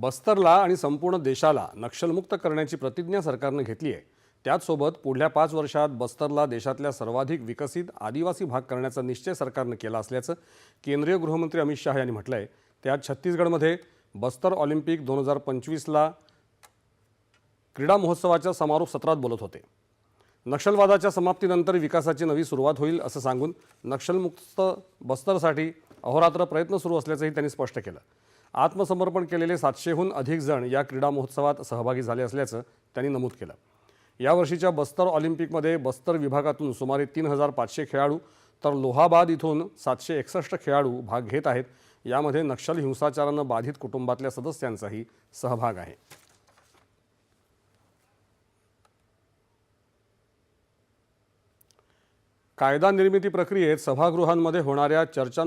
बस्तरला आणि संपूर्ण देशाला नक्षलमुक्त करण्याची प्रतिज्ञा सरकारनं घेतली आहे. त्याचसोबत पुढल्या पाच वर्षात बस्तरला देशातल्या सर्वाधिक विकसित आदिवासी भाग करण्याचा निश्चय सरकारनं केला असल्याचं केंद्रीय गृहमंत्री अमित शहा यांनी म्हटलं आहे त्यात छत्तीसगडमध्ये बस्तर ऑलिम्पिक दोन हजार पंचवीसला क्रीडा महोत्सवाच्या समारोप सत्रात बोलत होते. नक्षलवादाच्या समाप्तीनंतर विकासाची नवी सुरुवात होईल असं सांगून नक्षलमुक्त बस्तरसाठी अहोरात्र प्रयत्न सुरू असल्याचंही त्यांनी स्पष्ट केलं. आत्मसमर्पण केलेले सातशेहून अधिक जण या क्रीडा महोत्सवात सहभागी झाले असल्याचं त्यांनी नमूद केलं. यावर्षीच्या बस्तर ऑलिम्पिकमध्ये बस्तर विभागातून सुमारे तीन हजार पाचशे खेळाडू तर लोहाबाद इथून सातशे एकसष्ट खेळाडू भाग घेत आहेत. यामध्ये नक्षल हिंसाचारानं बाधित कुटुंबातल्या सदस्यांचाही सहभाग आहे. कायदा निर्मिती प्रक्रियेत सभागृहांमध्ये होणाऱ्या चर्चां